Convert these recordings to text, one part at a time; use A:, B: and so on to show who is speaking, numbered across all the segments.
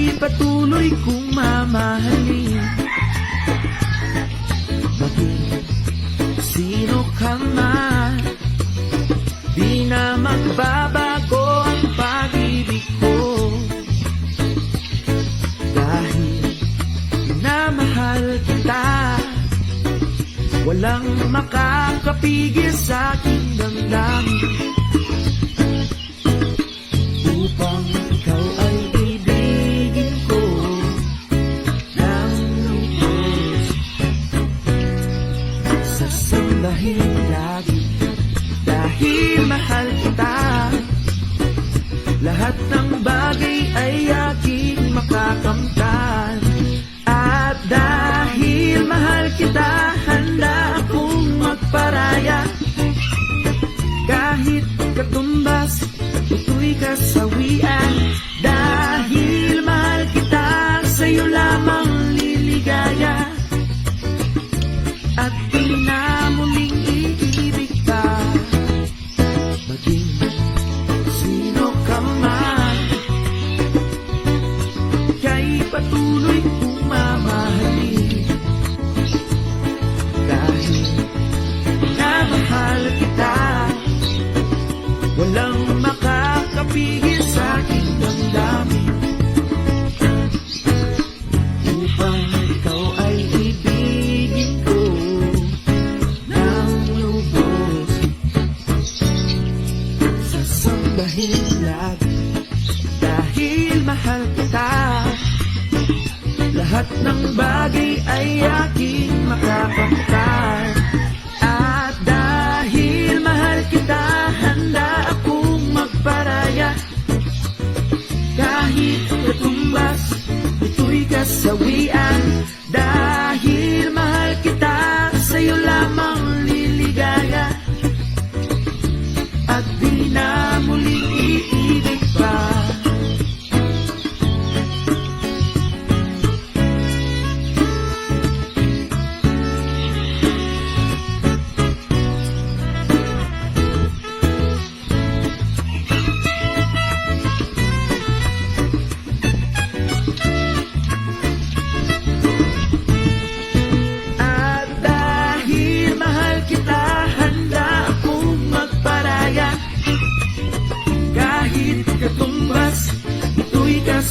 A: ay patuloy kong mamahalin. Maging sino ka man Di na magbabago ang pag-ibig ko. Dahil minamahal kita Walang makakapigil sa aking damdamin. Sasambahin lagi. Dahil mahal kita. Lahat ng bagay ay aking makakamtan. At dahil mahal kita Handa akong magparaya. Kahit katumbas Ito'y kasawian. Dahil At di iibig ka. Maging sino ka Kay patuloy kong mamahalin. Dahil minamahal kita. Walang makakapigil sa aking damdamin Sasambahin lagi dahil mahal kita. Lahat ng bagay ay aking makakamtan At dahil mahal kita handa akong magparaya. Kahit katumbas ito'y kasawian. Dahil mahal kita sa'yo lamang liligaya. At di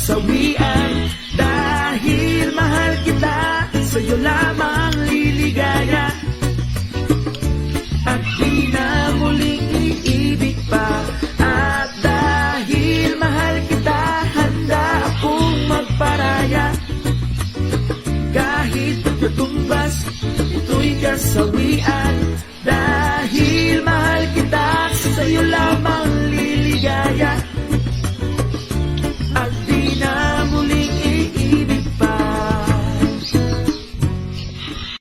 A: kasawian. Dahil mahal kita Sa'yo lamang liligaya. At di na muling iibig pa. At dahil mahal kita Handa akong magparaya. Kahit pagkatumbas Ito'y kasawian. Dahil mahal kita Sa'yo lamang liligaya.